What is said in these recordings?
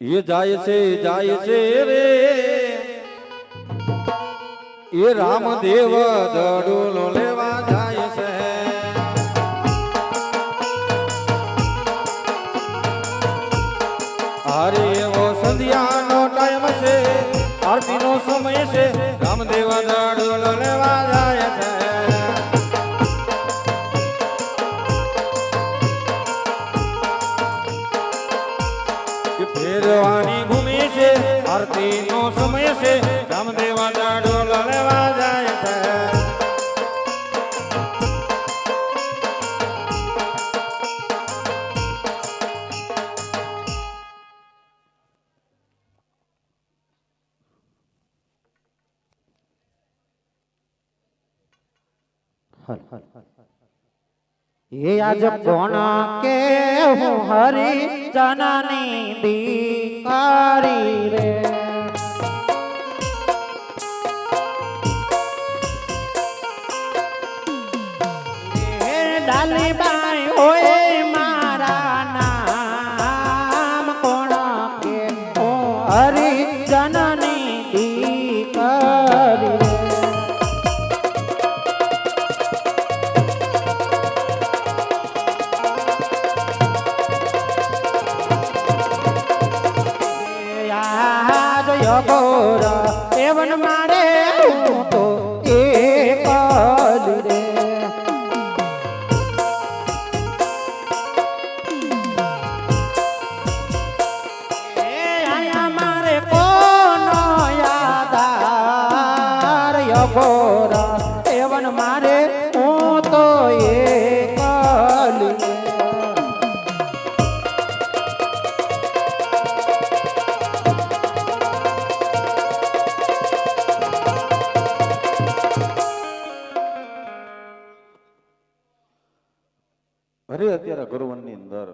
એ જાય છે જાય છે રે. એ રામદેવ દડુલો લેવા જાય એ આજ કોણ કે હું હરી જનની દીકારી રે? યાદાર એવન મારે હું તો એ અરે અત્યારે ગરુવનની અંદર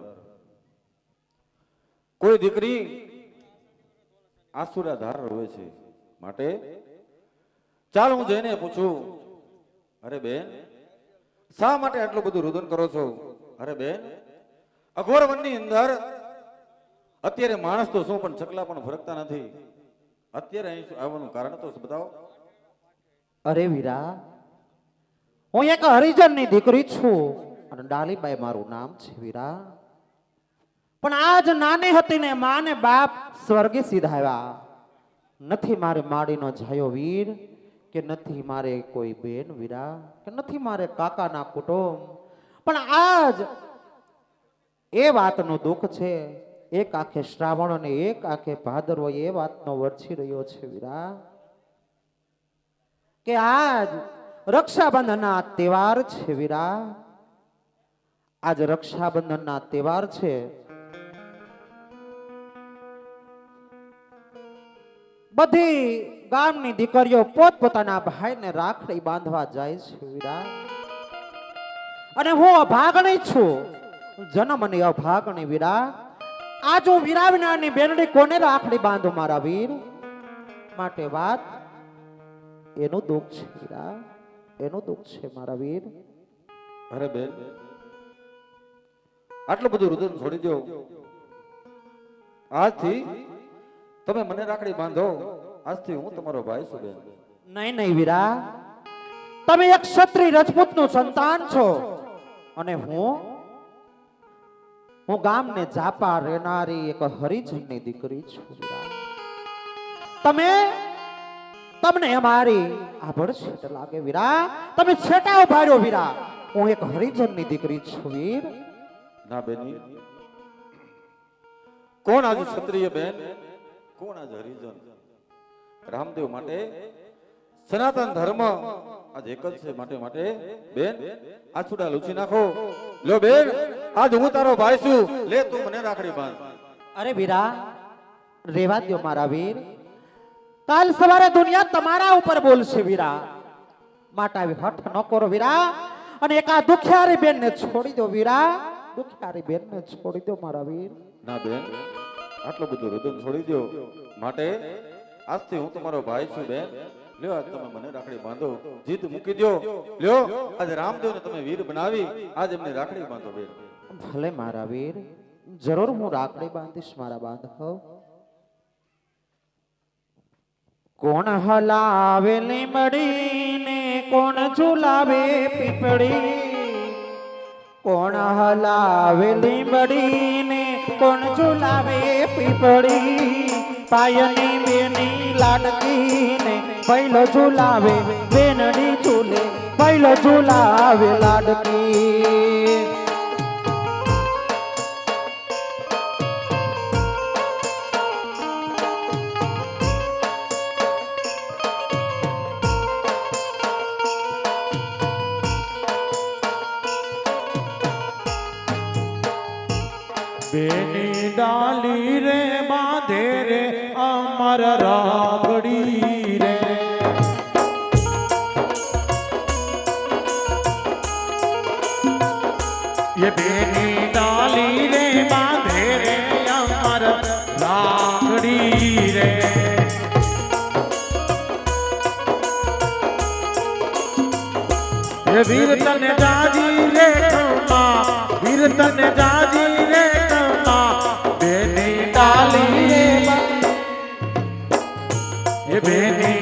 કોઈ દીકરી આસુરા ધાર હોય છે. માટે ચાલ, હું જઈને પૂછું. અરે બેન, શા માટે આટલું બધું રુદન કરો છો? અરે બેન અઘોર વનની અંદર અત્યારે માણસ તો શું, પણ છકલા પણ ફરકતા નથી. અત્યારે અહીં આવવાનું કારણ તો બતાવો. અરે વીરા, હું એક હરિજનની દીકરી છું. અને ડાલીબાઈ મારું નામ છે વીરા. પણ આજ નાની હતી ને માં ને બાપ સ્વર્ગે સીધાવ્યા. નથી મારે માડીનો જાયો વીર. કે નથી મારે કોઈ બેન વીરા, કે નથી મારે કાકાના કુટુંબ. પણ આજ એ વાતનું દુઃખ છે, એક આંખે શ્રાવણ અને એક આંખે ભાદરવો એ વાતનો વરસી રહ્યો છે વીરા. કે આજ રક્ષાબંધનના તહેવાર છે વીરા. આજ રક્ષાબંધનના તહેવાર છે. બધી ગામની દીકરીઓ પોતપોતાના ભાઈને રાખડી બાંધવા જાય છે, વીરા. અને હું અભાગણી છું. જન્મ અને અભાગણી, વીરા. આજ હું વીરા વિનાની બેનડી કોને રાખડી બાંધું, મારા વીર? માટે વાત એનું દુઃખ છે, વીરા. એનું દુઃખ છે, મારા વીર. અરે બેન, આટલું બધું રુદન છોડી દો. આજથી તમે મને રાખડી બાંધો. આજથી હું તમારો ભાઈ છું બેન. નહીં નહીં વીરા. તમે એક ક્ષત્રિય રજપૂતનું સંતાન છો. અને હું હું ગામને જાપા રહેનારી એક હરિજનની દીકરી છું તમે તમને અમારી આભળ છેટ લાગે વીરા. તમે છેટા ઉભાર્યો વીરા. હું એક હરિજનની દીકરી છું વીર. ના બેની. કોણ આજે ક્ષત્રિય બેન? કોણ આજે હરિજન? રામદેવ માટે સનાતન ધર્મ આજ એક જ છે. માટે માટે બેન આ છુડા લૂછી નાખો. લો બેન આજ હું તારો ભાઈ છું. લે તું મને રાખડી બાંધ. અરે વીરા રેવા દ્યો મારા વીર. કાલ સવારે દુનિયા તમારા ઉપર બોલશે વીરા. માટા હઠ ન કરો વીરા. અને એકા દુખિયારી બેન બેનને છોડી દો વીરા. દુખિયારી બેનને છોડી દો મારા વીર. ના બેન આટલું બધું રુદન છોડી દો માટે આજથી હું તમારો ભાઈ છું બેન. લ્યો તમે મને રાખડી બાંધો. જીત મૂકી દો. લ્યો. આજ રામદેવને તમે વીર બનાવી આજ એમને રાખડી બાંધો બેન. ભલે મારા વીર જરૂર હું રાખડી બાંધીશ મારા બાંધવ. કોણ હલાવે લીમડીને કોણ ઝુલાવે પીપળી? કોણ હલાવે લીમડીને કોણ ઝુલાવે પીપળી? પાયની બેની લાડકીને પહેલો ઝુલાવે બેનડી ઝૂલે પહેલો ઝુલાવે લાડકી.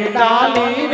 ડાલી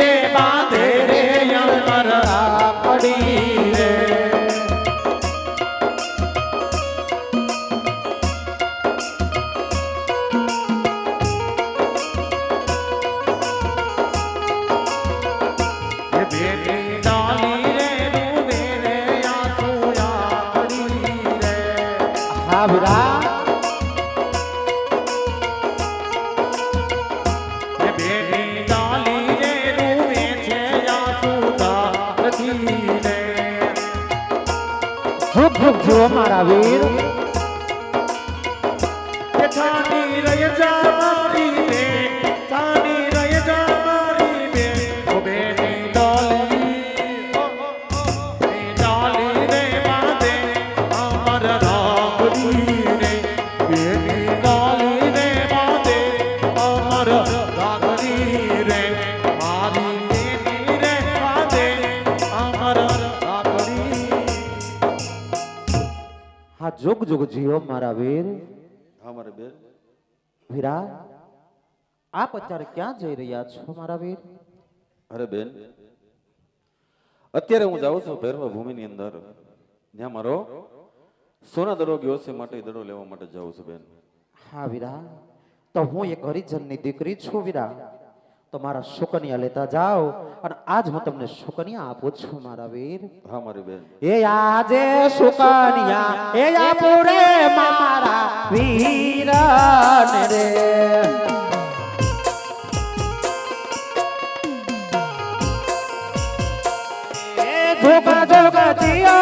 જુગ જુગ જીવો મારા વીર. હા મારે બેન વીરા આપ અત્યારે ક્યાં જઈ રહ્યા છો મારા વીર? અરે બેન અત્યારે હું જાઉં છું ભૈરવ ભૂમિની અંદર. ત્યાં મારો સોના દડો ગયો છે માટે દડો લેવા માટે જાઉં છું બેન. હા વીરા. તો હું એક હરિજનની દીકરી છું વીરા. તો મારા સુકન્યા લેતા જાઓ અને આજ હું તમને સુકન્યા આપું છું મારા વીર. હા મારી બેન. એ આજે સુકન્યા એ આપું રે મારા વીર રે. જોગા જોગા જીઓ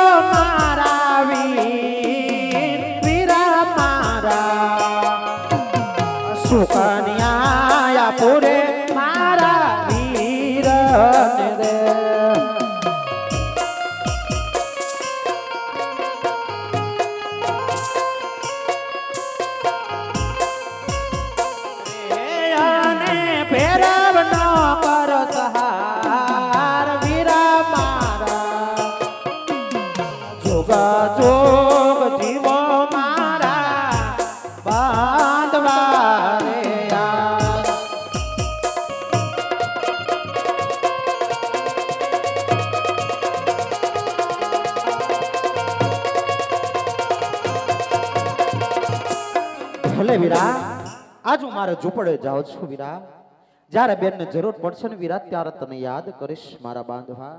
જાઉં છું વીરા જ્યારે બેનને જરૂર પડશે ને વીરા ત્યારે તને યાદ કરીશ મારા બાંધવા.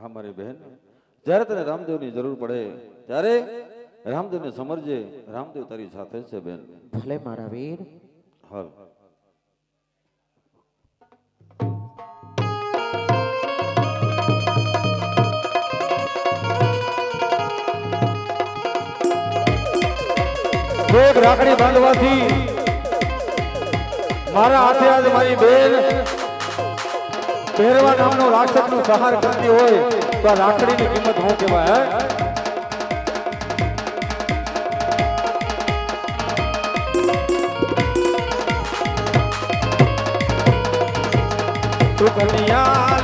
હા મારી બહેન જ્યારે તને રામદેવની જરૂર પડે ત્યારે રામદેવને સમરજે. રામદેવ તારી સાથે છે બેન. ભલે મારા વીર. હાલ. રાખડી બાંધવાથી મારા હાથે આજ મારી બેન પહેરવા નામનો રાક્ષસનો સહાર કરતી હોય તો આ રાખડીની કિંમત હું કહેવાય, હે? લીધા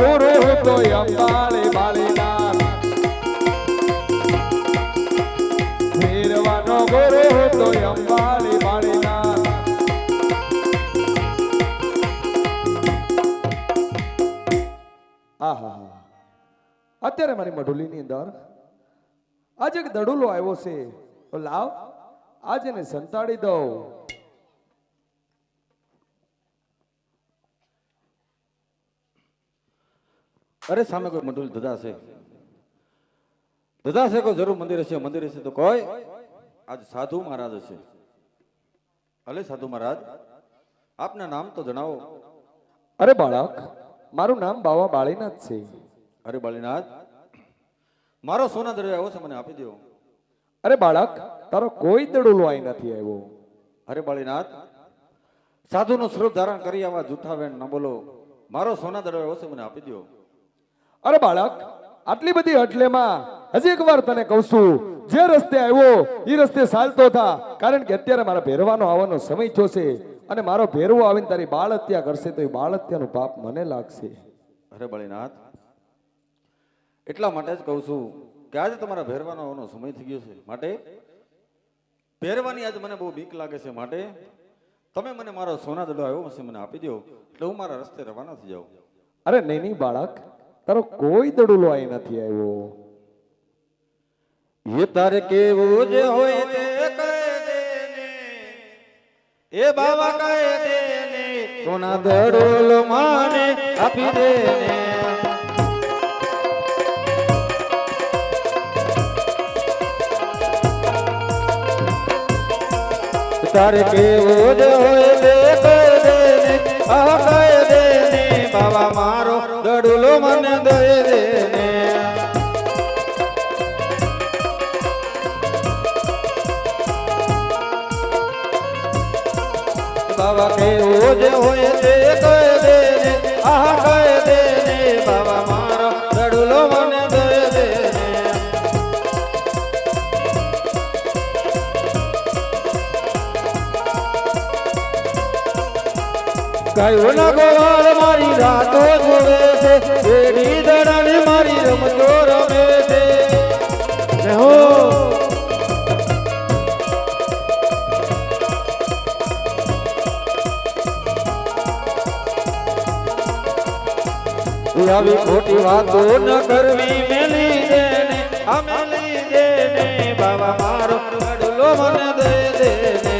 ગુરુ તો અંબાળી બાળીનાથ ફેરવાનો ગુરુ તો અંબાળી બાળીનાથ આહા. અત્યારે મારી મઢુલીની અંદર આજે એક દડુલો આવ્યો છે. લાવ, આજે એને સંતાડી દઉં. અરે સામે કોઈ મંડુલ ધધા છે? ધધા છે કોઈ જરૂર મંદિર હશે મંદિર હશે તો કોઈ? આજ સાધુ મહારાજ હશે. અલે સાધુ મહારાજ આપના નામ તો જણાવો. અરે બાળક મારું નામ બાવા બાળીનાથ છે. અરે બાળીનાથ મારો સોના દરિયો આવ્યો છે મને આપી દો અરે બાળક તારો કોઈ દડુલો અહીં નથી આવ્યો. અરે બાળીનાથ સાધુનું સ્વરૂપ ધારણ કરી આવા જૂઠા વેણ ન બોલો. મારો સોના દરિયો આવ્યો છે મને આપી દો અરે બાળક આટલી બધી અટલેમાં હજી એક વાર તને કહું છું જે રસ્તે આવ્યો એ રસ્તે ચાલતો થા. કારણ કે અત્યારે મારા ભેરવાનો આવવાનો સમય થયો છે અને મારો ભેરવો આવીને તારી બાળ હત્યા કરશે તો એ બાળ હત્યાનું પાપ મને લાગશે. અરે બળીનાથ એટલા માટે જ કહું છું કે આજે તમારા ભેરવાનો આવવાનો સમય થઈ ગયો છે. માટે ભેરવાની આજે મને બહુ બીક લાગે છે. માટે તમે મને મારો સોના દડો આવ્યો હશે મને આપી દો એટલે હું મારા રસ્તે રવાના થઈ જાઉં. અરે નહીં નહીં બાળક. તારો કોઈ દડુલો અહીં નથી આવ્યો. એ તારે કેવું જ હોય તે એ બાબા કહે દે ને, સોના દડોલ માને આપી દે ને. તારે કેવું જ હોય તે કહે દે ને, આ કહે દે ને હોય તે કહી દે ને આહ કહી દે ને બાબા મારો દડુલો મને દઈ દે ને. ગાયો ના ગોવાળ મારી રાતો જોવે છે મારી રમતો આવી ખોટી વાતો ન કરવી, મેલી દે ને આ મેલી મારો અડલો મને દે દે ને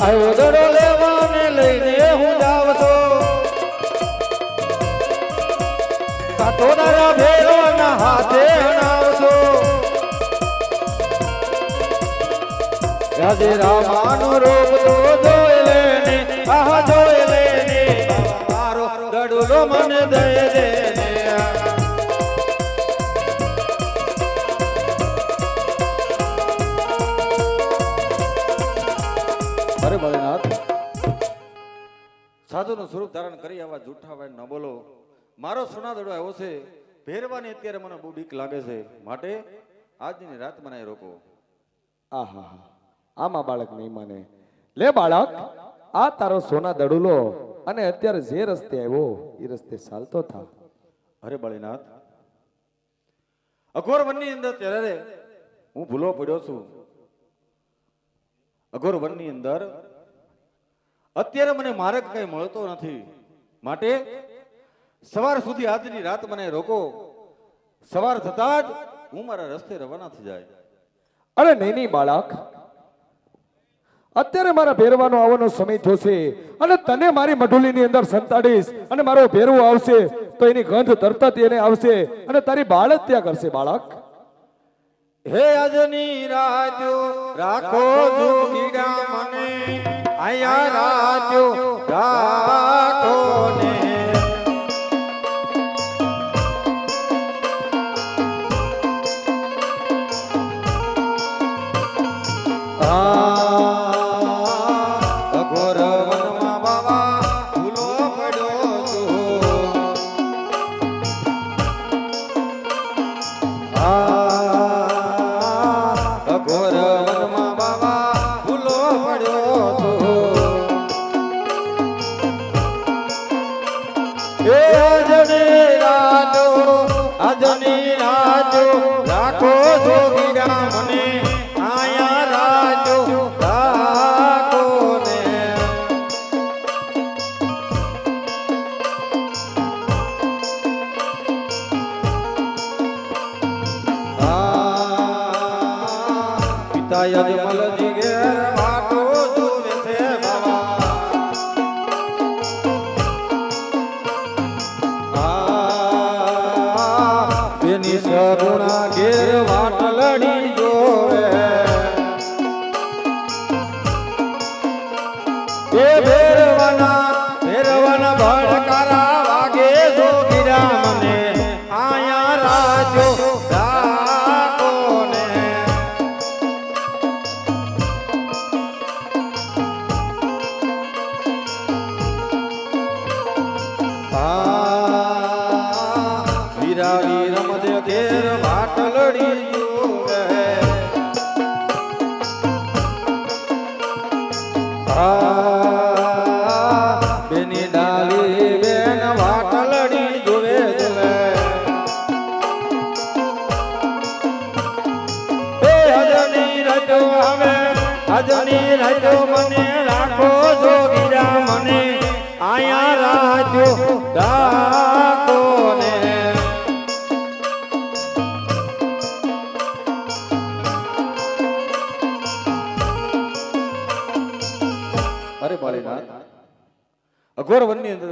આવ્યો રામાનો રૂપ તો જોઈ લેને, આહ જોઈ લેને મારો દડુલો મને દઈ દે ને અરે ભલેનાથ, સાધુનું સ્વરૂપ ધારણ કરી આવા જૂઠા ભાઈ ન બોલો. મારો સોના દડો આવ્યો છે. પહેરવાની અત્યારે મને બહુ બીક લાગે છે. માટે આજની રાત મને રોકો. આહા આમાં બાળક નહીં માને. લે બાળક આ તારો સોના દડુલો અને અત્યારે જે રસ્તે આવ્યો એ રસ્તે ચાલતો થા. અરે બાળીનાથ અઘોર વનની અંદર ત્યારે હું ભૂલો પડ્યો છું. અઘોર વનની અંદર અત્યારે મને માર્ગ કઈ મળતો નથી. માટે સવાર સુધી આજની રાત મને રોકો. સવાર થતા જ હું મારા રસ્તે રવાના થઈ જાય. અરે નહીં નહીં બાળક. અત્યારે મારા ભેરવાનો આવવાનો સમય થયો છે અને તને મારી મઢુલીની અંદર સંતાડીશ અને મારો ભેરવો આવશે તો એની ગંધ તરત જ એને આવશે અને તારી બાળ હત્યા કરશે બાળક. હે આજની રાજો રાખો જોગીડા મને. આયા રાજો રાખો વીરા વીરમ તેર ભાટલડી જોવે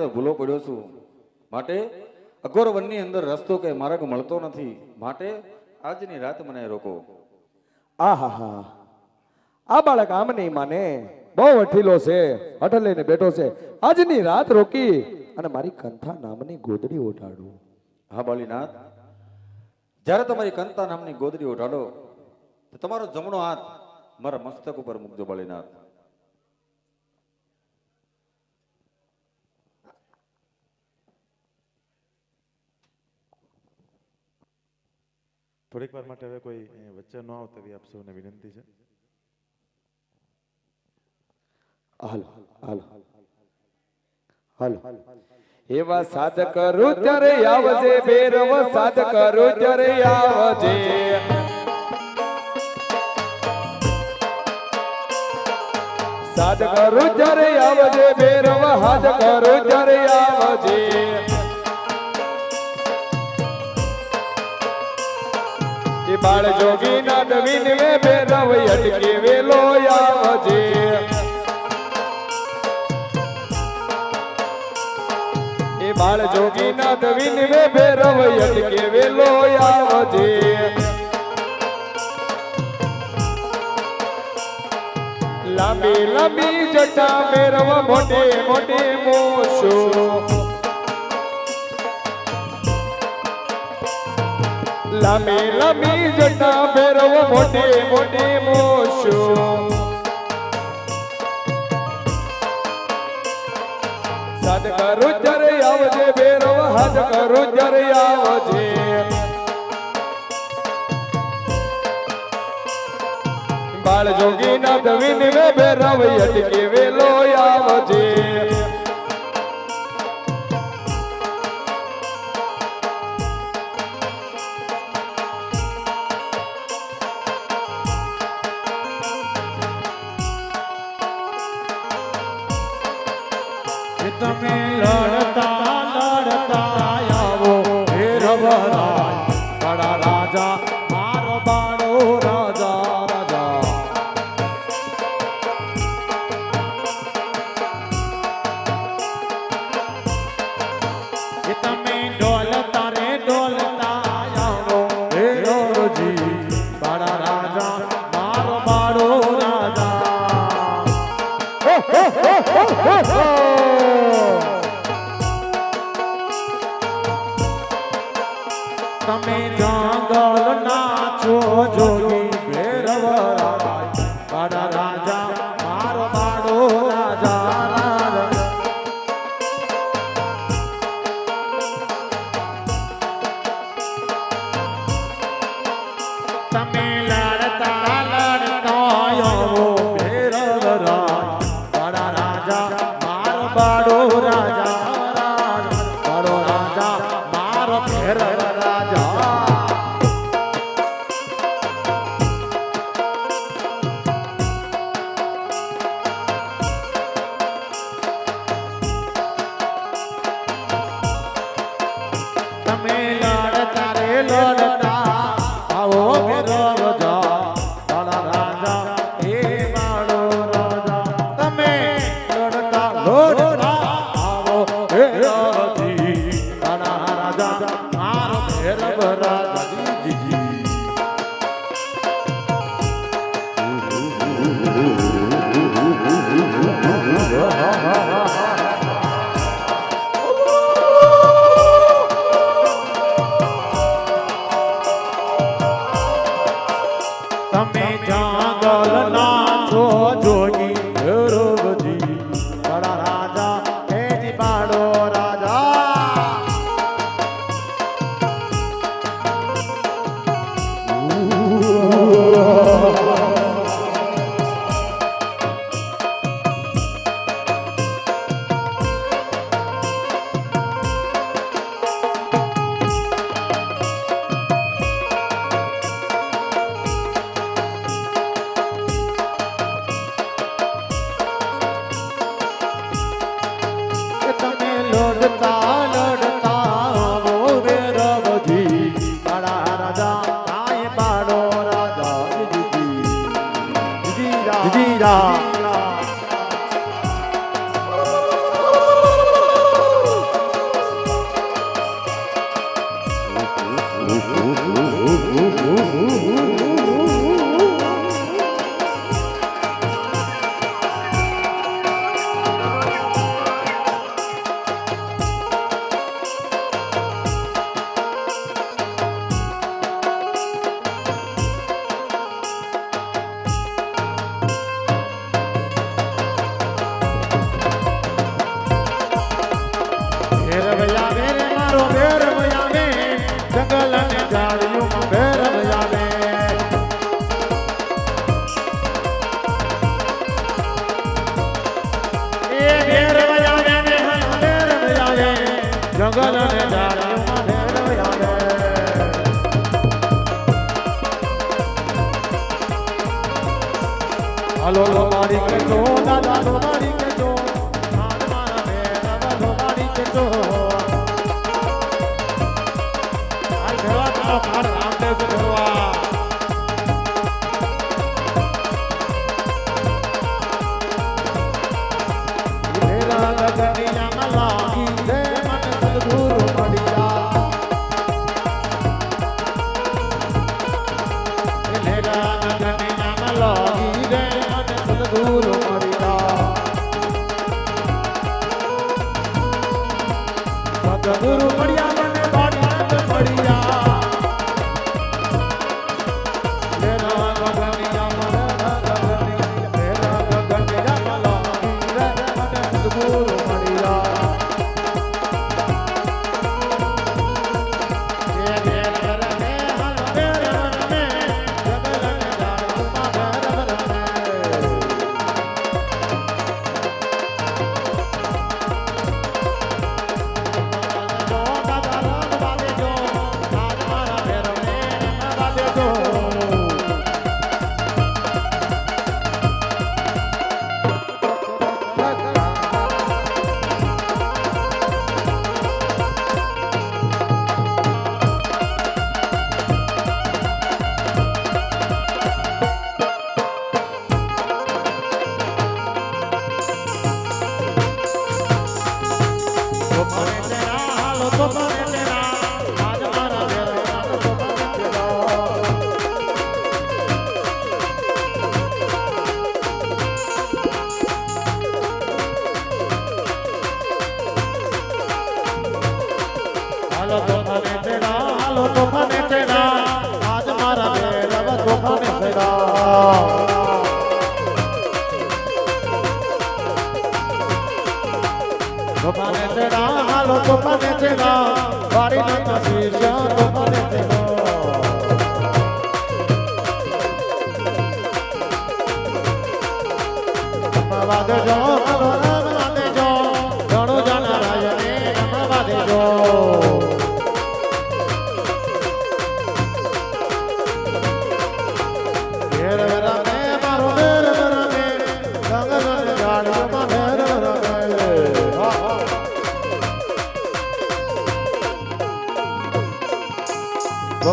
અંદર ભૂલો પડ્યો છું. માટે અઘોર વનની અંદર રસ્તો કે માર્ગ મળતો નથી. માટે આજની રાત મને રોકો. આહાહા આ બાળક આમ નહીં માને. બહુ અઠીલો છે. અઠલ લઈને બેઠો છે. આજની રાત રોકી અને મારી કંથા નામની ગોદડી ઓઢાડું. હા બાળીનાથ જ્યારે તમારી કંથા નામની ગોદડી ઉઠાડો તો તમારો જમણો હાથ મારા મસ્તક ઉપર મૂકજો બાળીનાથ થોડીક વાર માટે હવે કોઈ વચ્ચે ન આવતા આપ સૌને વિનંતી છે. એવા સાધ કરું ત્યારે આવજે, ભેરવ સાધ કરું ત્યારે આવજે. સાધ કરું ત્યારે આવજે, ભેરવ હાથ કરું ત્યારે આવજે. એ બાળ જોગી ના નવીન વે ભેરવ અટકે વેલો આવજે એ બાળ જોગી ના નવીન વે ભેરવ અટકે વેલો આવજે લાંબી લાંબી જટા મેરવ મોટે મોટે મોશો લાંબી લાંબી જટા ફેરવો મોટે મોટે મોશો. સાદ કરો ત્યારે આવજે ભેરવ હાથ કરો ત્યારે આવજે. બાળ જોગી ના દવીન વે ભેરવ અટકે વેલો આવજે. હલો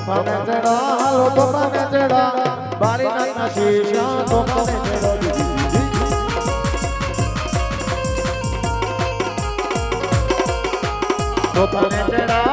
તોફાને ચડા હાલો તોફાને ચડા બારી નાના શીશા તોફાને ચડા તોફાને ચડા હાલો તોફાને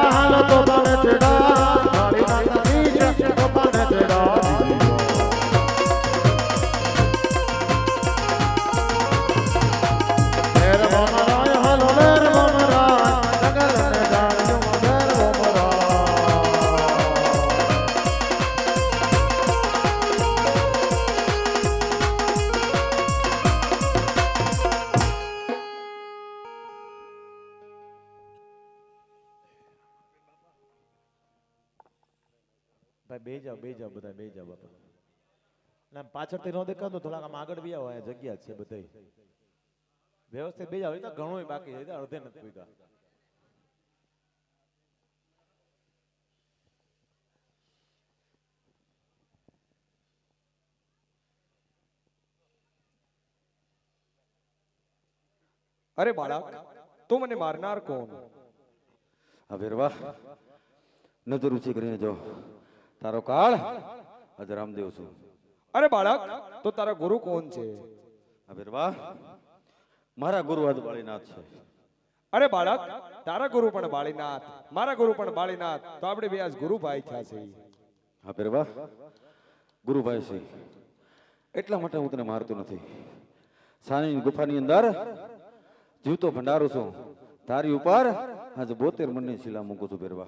ભાઈ બે જાઓ બે જાઓ બધા બે જાઓ બાપા. ના પાછળથી ન દેખાતો થોડાક આમ આગળ બી આવો જગ્યા છે બધાય. વ્યવસ્થિત બે જાઓ એ તો ઘણું બાકી છે અડધે નથી પૂગ્યા અરે બાળક તું મને મારનાર કોણ? હવે વાહ નજર ઊંચી કરીને જો. તારો કાળ? આજ રામદેવ છું. અરે બાળક, તો તારા ગુરુ કોણ છે? આ ભેરવા, મારા ગુરુ આજ બાળીનાથ છે. અરે બાળક, તારા ગુરુ પણ બાળીનાથ, મારા ગુરુ પણ બાળીનાથ, તો આપણે બે આજ ગુરુભાઈ થયા છે હા ભેરવા, ગુરુભાઈ છે. એટલા માટે હું તને મારતો નથી. સાની ગુફાની અંદર જીવતો ભંડારો છું. તારી ઉપર આજે બોતેર મનની શિલા મૂકું છું ભેરવા.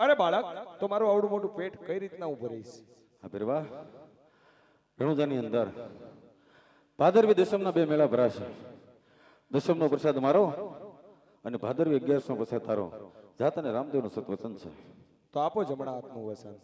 અરે બાળક તો મારું આવડું મોટું પેટ કઈ રીતના ઉભું રહીશ? હા ભેરવા રણુજાની અંદર. ભાદરવી દશમના બે મેળા ભરાશે. દશમનો પ્રસાદ મારો અને ભાદરવી અગિયારસનો પ્રસાદ તારો. જાતને રામદેવનું સત્વચન છે. તો આપો જમણા હાથનું વસન.